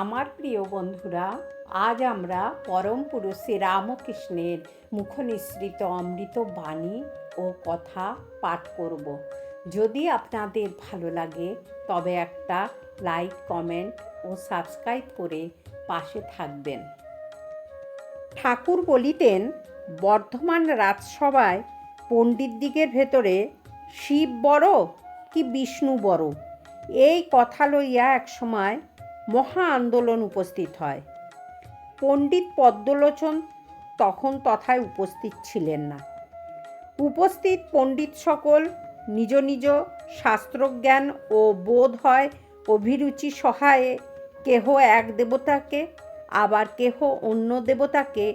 আমার প্রিয় বন্ধুরা, আজ আমরা পরম পুরুষ শ্রী রামকৃষ্ণের মুখনিসৃত অমৃত বাণী ও কথা পাঠ করব। যদি আপনাদের ভালো লাগে, তবে একটা লাইক, কমেন্ট ও সাবস্ক্রাইব করে পাশে থাকবেন। ঠাকুর বলিতেন, বর্ধমান রাজসভায় পণ্ডিতদিগের ভেতরে শিব বড় কি বিষ্ণু বড়? এই কথা লইয়া একসময় মহা আন্দোলন উপস্থিত হয়। পণ্ডিত পদ্মলোচন তখন তথায় উপস্থিত ছিলেন না। উপস্থিত পণ্ডিত সকল নিজ নিজ শাস্ত্রজ্ঞান ও বোধ হয় অভিরুচি সহায়ে কেহ এক দেবতাকে, আবার কেহ অন্য দেবতাকে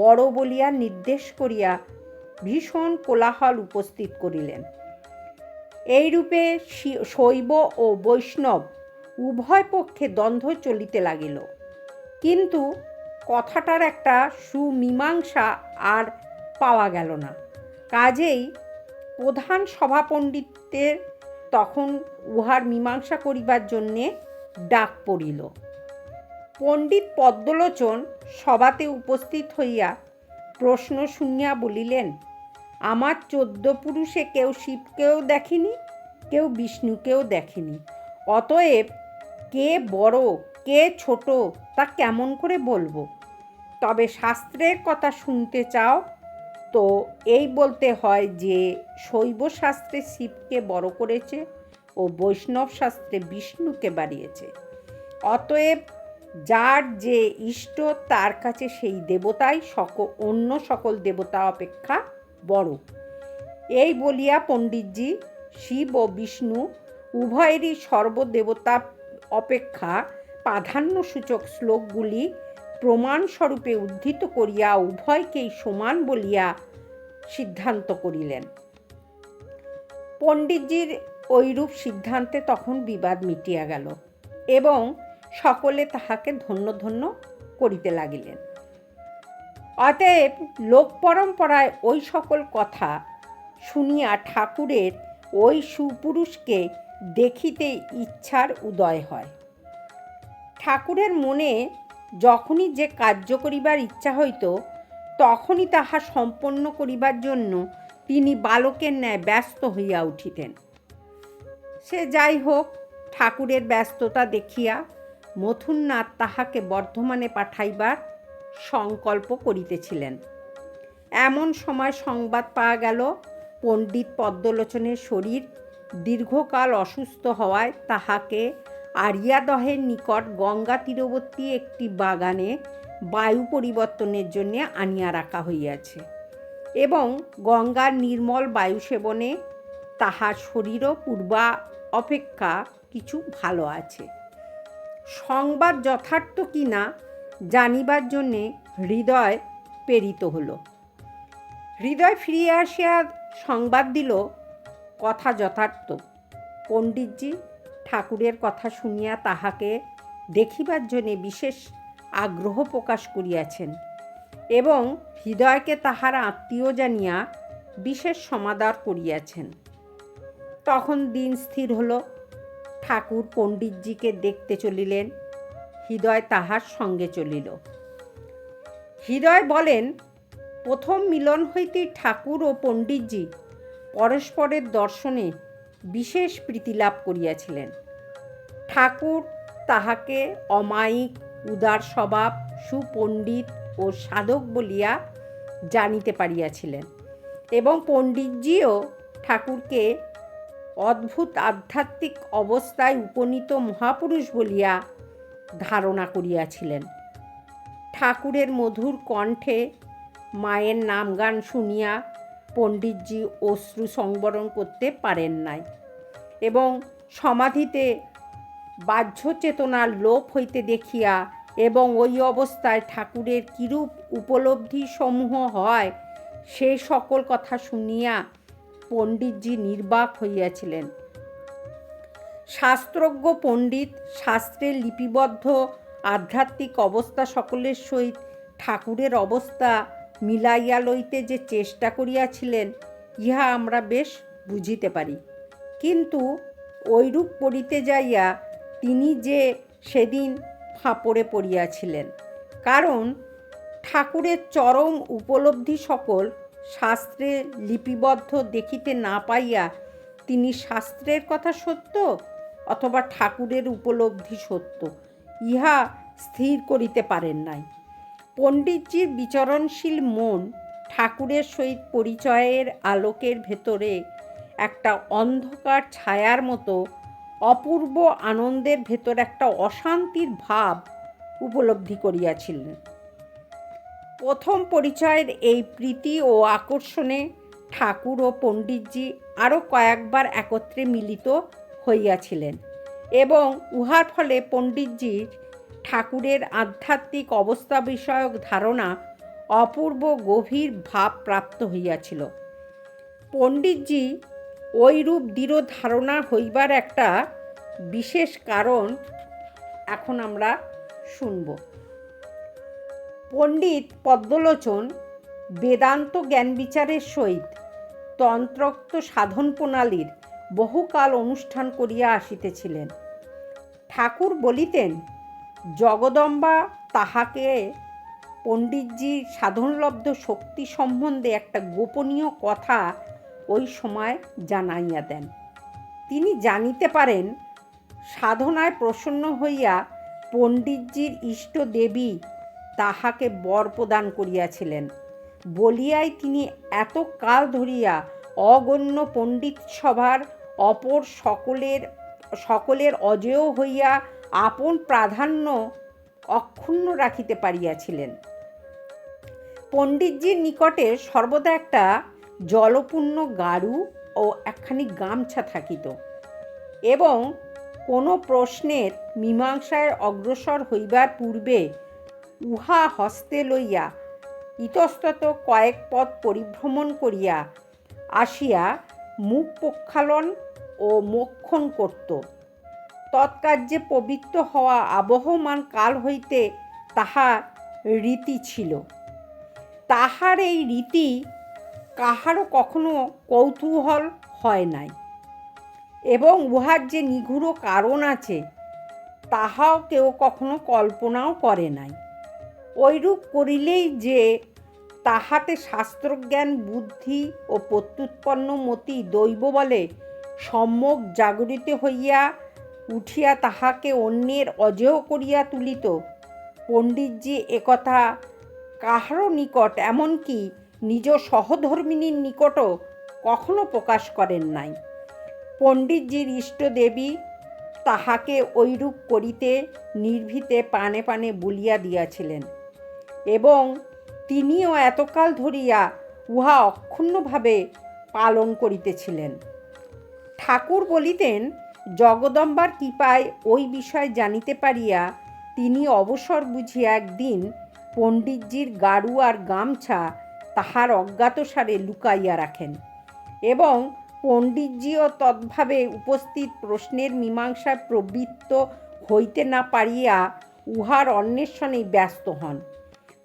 বড় বলিয়া নির্দেশ করিয়া ভীষণ কোলাহল উপস্থিত করিলেন। এইরূপে শৈব ও বৈষ্ণব উভয় পক্ষে দ্বন্দ্ব চলিতে লাগিল। কিন্তু কথাটার একটা সুমীমাংসা আর পাওয়া গেল না। কাজেই প্রধান সভাপণ্ডিতের তখন উহার মীমাংসা করিবার জন্যে ডাক পড়িল। পণ্ডিত পদ্মলোচন সভাতে উপস্থিত হইয়া প্রশ্ন শুনিয়া বলিলেন, আমার চোদ্দ পুরুষে কেউ শিবকেও দেখেনি, কেউ বিষ্ণুকেও দেখেনি। অতএব কে বড়, কে ছোট, তা কেমন করে বলব? তবে শাস্ত্রের কথা শুনতে চাও? তো এই বলতে হয় যে শৈব শাস্ত্রে শিবকে বড় করেছে ও বৈষ্ণব শাস্ত্রে বিষ্ণুকে বাড়িয়েছে। অতএব যার যে ইষ্ট, তার কাছে সেই দেবতাই সক অন্য সকল দেবতা অপেক্ষা বড়। এই বলিয়া পণ্ডিতজি শিব ও বিষ্ণু উভয়েরই সর্বদেবতা অপেক্ষা প্রাধান্যসূচক শ্লোকগুলি প্রমাণস্বরূপে উদ্ধৃত করিয়া উভয়কেই সমান বলিয়া সিদ্ধান্ত করিলেন। পণ্ডিতজির ঐরূপ সিদ্ধান্তে তখন বিবাদ মিটিয়া গেল এবং সকলে তাহাকে ধন্য ধন্য করিতে লাগিলেন। অতএব লোক পরম্পরায় ওই সকল কথা শুনিয়া ঠাকুরের ওই সুপুরুষকে দেখিতে ইচ্ছার উদয় হয়। ঠাকুরের মনে যখনই যে কার্য করিবার ইচ্ছা হইত, তখনই তাহা সম্পন্ন করিবার জন্য তিনি বালকের ন্যায় ব্যস্ত হইয়া উঠিতেন। সে যাই হোক, ঠাকুরের ব্যস্ততা দেখিয়া মথুরনাথ তাহাকে বর্ধমানে পাঠাইবার সংকল্প করিতেছিলেন। এমন সময় সংবাদ পাওয়া গেল, পণ্ডিত পদ্মলোচনের শরীর দীর্ঘকাল অসুস্থ হওয়ায় তাহাকে আরিয়াদহের নিকট গঙ্গা তীরবর্তী একটি বাগানে বায়ু পরিবর্তনের জন্য আনিয়া রাখা হইয়াছে এবং গঙ্গার নির্মল বায়ু সেবনে তাহার শরীরও পূর্বা অপেক্ষা কিছু ভালো আছে। সংবাদ যথার্থ কি না জানিবার জন্যে হৃদয় প্রেরিত হলো। হৃদয় ফিরিয়া আসিয়া সংবাদ দিল কথা যথার্থ। পণ্ডিতজি ঠাকুরের কথা শুনিয়া তাহাকে দেখিবার জন্যে বিশেষ আগ্রহ প্রকাশ করিয়াছেন এবং হৃদয়কে তাহার আত্মীয় জানিয়া বিশেষ সমাদর করিয়াছেন। তখন দিন স্থির হলো, ঠাকুর পণ্ডিতজিকে দেখতে চলিলেন, হৃদয় তাহার সঙ্গে চলিল। হৃদয় বলেন, প্রথম মিলন হইতেই ঠাকুর ও পণ্ডিতজি পরস্পরের দর্শনে বিশেষ প্রীতি লাভ করিয়াছিলেন। ঠাকুর তাহাকে অমায়িক, উদার স্বভাব, সুপণ্ডিত ও সাধক বলিয়া জানিতে পারিয়াছিলেন এবং পণ্ডিতজিও ঠাকুরকে অদ্ভুত আধ্যাত্মিক অবস্থায় উপনীত মহাপুরুষ বলিয়া ধারণা করিয়াছিলেন। ঠাকুরের মধুর কণ্ঠে মায়ের নামগান শুনিয়া পণ্ডিতজি অশ্রু সংবরণ করতে পারেন নাই এবং সমাধিতে বাহ্য চেতনার লোপ হইতে দেখিয়া এবং ওই অবস্থায় ঠাকুরের কিরূপ উপলব্ধি সমূহ হয়, সে সকল কথা শুনিয়া পণ্ডিতজি নির্বাক হইয়াছিলেন। শাস্ত্রজ্ঞ পণ্ডিত শাস্ত্রের লিপিবদ্ধ, আধ্যাত্মিক অবস্থা সকলের সহিত ঠাকুরের অবস্থা মিলাইয়া লইতে যে চেষ্টা করিয়াছিলেন, ইহা আমরা বেশ বুঝিতে পারি। কিন্তু ঐরূপ পড়িতে যাইয়া তিনি যে সেদিন ফাঁপড়ে পড়িয়াছিলেন। কারণ ঠাকুরের চরম উপলব্ধি সকল শাস্ত্রে লিপিবদ্ধ দেখিতে না পাইয়া তিনি শাস্ত্রের কথা সত্য অথবা ঠাকুরের উপলব্ধি সত্য, ইহা স্থির করিতে পারেন নাই। পণ্ডিতজির বিচরণশীল মন ঠাকুরের সহিত পরিচয়ের আলোকের ভেতরে একটা অন্ধকার ছায়ার মতো অপূর্ব আনন্দের ভেতর একটা অশান্তির ভাব উপলব্ধি করিয়াছিলেন। প্রথম পরিচয়ের এই প্রীতি ও আকর্ষণে ঠাকুর ও পণ্ডিতজি আরও কয়েকবার একত্রে মিলিত হইয়াছিলেন এবং উহার ফলে পণ্ডিতজির ঠাকুরের আধ্যাত্মিক অবস্থা বিষয়ক ধারণা অপূর্ব গভীর ভাব প্রাপ্ত হইয়াছিল। পণ্ডিতজি ওইরূপ দৃঢ় ধারণা হইবার একটা বিশেষ কারণ এখন আমরা শুনব। পণ্ডিত পদ্মলোচন বেদান্ত জ্ঞান বিচারের সহিত তন্ত্রোক্ত সাধন প্রণালীর বহুকাল অনুষ্ঠান করিয়া আসিতেছিলেন। ঠাকুর বলিতেন জগদম্বা তাহাকে পণ্ডিতজির সাধনলব্ধ শক্তি সম্বন্ধে একটা গোপনীয় কথা ওই সময় জানাইয়া দেন। তিনি জানিতে পারেন, সাধনায় প্রসন্ন হইয়া পণ্ডিতজির ইষ্ট দেবী তাহাকে বর প্রদান করিয়াছিলেন। বলিয়াই তিনি এত কাল ধরিয়া অগণ্য পণ্ডিত সভার অপর সকলের সকলের অজেয় হইয়া আপন প্রাধান্য অক্ষুণ্ণ রাখিতে পারিয়াছিলেন। পণ্ডিতজির নিকটে সর্বদা একটা জলপূর্ণ গাড়ু ও একখানি গামছা থাকিত এবং কোনো প্রশ্নের মীমাংসায় অগ্রসর হইবার পূর্বে উহা হস্তে লইয়া ইতস্তত কয়েক পথ পরিভ্রমণ করিয়া আসিয়া মুখ প্রক্ষালন ও মোক্ষণ করত। তৎকার্যে পবিত্র হওয়া আবহমান কাল হইতে তাহা রীতি ছিল। তাহার এই রীতি কাহারও কখনো কৌতূহল হয় নাই। এবং উহার যে নিগুড় কারণ আছে, তাহাও কেউ কখনো কল্পনাও করে নাই। ওইরূপ করিলেই যে তাহাতে শাস্ত্রজ্ঞান, বুদ্ধি ও প্রত্যুৎপন্ন মতি দৈব বলে সম্যক জাগরিত হইয়া উঠিয়া তাহাকে অন্যের অজেয় করিয়া তুলিত। পণ্ডিতজি একথা কাহারও নিকট, এমনকি নিজ সহধর্মিনীর নিকটও কখনো প্রকাশ করেন নাই। পণ্ডিতজির ইষ্টদেবী তাহাকে ঐরূপ করিতে নির্ভীতে পানে পানে বলিয়া দিয়াছিলেন এবং তিনিও এতকাল ধরিয়া উহা অক্ষুণ্ণভাবে পালন করিতেছিলেন। ঠাকুর বলিতেন জগদম্বার কৃপায় ওই বিষয় জানিতে পারিয়া তিনি অবসর বুঝিয়া একদিন পণ্ডিতজির গাড়ু আর গামছা তাহার অজ্ঞাতসারে লুকাইয়া রাখেন এবং পণ্ডিতজিও তদ্ভাবে উপস্থিত প্রশ্নের মীমাংসায় প্রবৃত্ত হইতে না পারিয়া উহার অন্বেষণেই ব্যস্ত হন।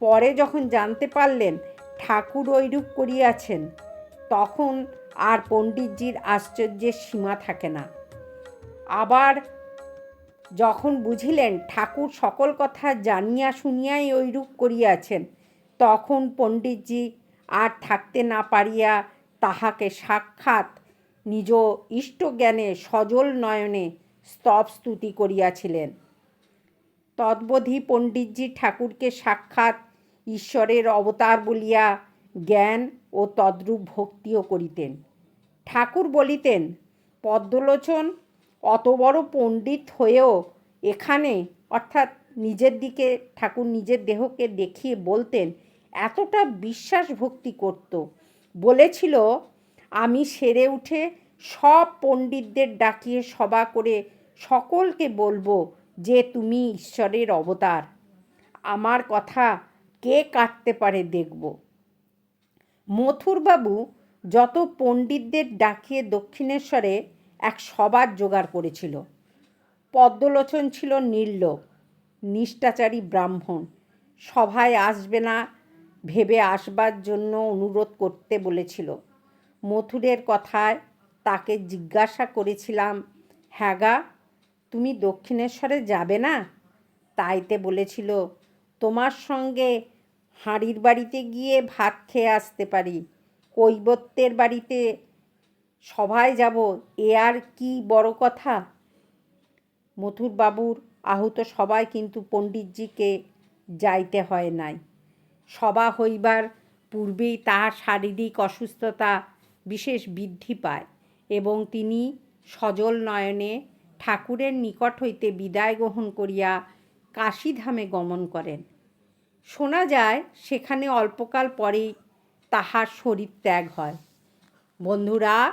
পরে যখন জানতে পারলেন ঠাকুর ঐরূপ করিয়াছেন, তখন আর পণ্ডিতজির আশ্চর্যের সীমা থাকে না। আবার যখন বুঝিলেন ঠাকুর সকল কথা জানিয়া শুনিয়াই ঐরূপ করিয়াছেন, তখন পণ্ডিতজি আর থাকতে না পারিয়া তাহাকে সাক্ষাৎ নিজ ইষ্টজ্ঞানে সজল নয়নে স্তব স্তুতি করিয়াছিলেন। তদ্বধি পণ্ডিতজি ঠাকুরকে সাক্ষাৎ ঈশ্বরের অবতার বলিয়া জ্ঞান ও তদ্রূপ ভক্তিও করিতেন। ঠাকুর বলিতেন, পদ্মলোচন অত বড় পণ্ডিত হয়েও এখানে, অর্থাৎ নিজের দিকে, ঠাকুর নিজের দেহকে দেখিয়ে বলতেন, এতটা বিশ্বাস ভক্তি করত। বলেছিল, আমি সেরে উঠে সব পণ্ডিতদের ডাকিয়ে সভা করে সকলকে বলব যে তুমি ঈশ্বরের অবতার। আমার কথা কে কাটতে পারে দেখব। মথুরবাবু যত পণ্ডিতদের ডাকিয়ে দক্ষিণেশ্বরে এক সবার জোগাড় করেছিল। পদ্মলোচন ছিল নির্লোক নিষ্ঠাচারী ব্রাহ্মণ। সভায় আসবে না ভেবে আসবার জন্য অনুরোধ করতে বলেছিল। মথুরের কথায় তাকে জিজ্ঞাসা করেছিলাম হ্যাঁ গা, তুমি দক্ষিণেশ্বরে যাবে না? তাইতে বলেছিল, তোমার সঙ্গে হাঁড়ির বাড়িতে গিয়ে ভাত খেয়ে আসতে পারি, কৈবত্যের বাড়িতে সভায় যাব, এ আর কি বড় কথা? মথুরবাবুর আহত সবাই কিন্তু পণ্ডিতজিকে যাইতে হয় নাই। সভা হইবার পূর্বেই তাহার শারীরিক অসুস্থতা বিশেষ বৃদ্ধি পায় এবং তিনি সজল নয়নে ঠাকুরের নিকট হইতে বিদায় গ্রহণ করিয়া কাশীধামে গমন করেন। শোনা যায়, সেখানে অল্পকাল পরেই তাহার শরীর ত্যাগ হয়। বন্ধুরা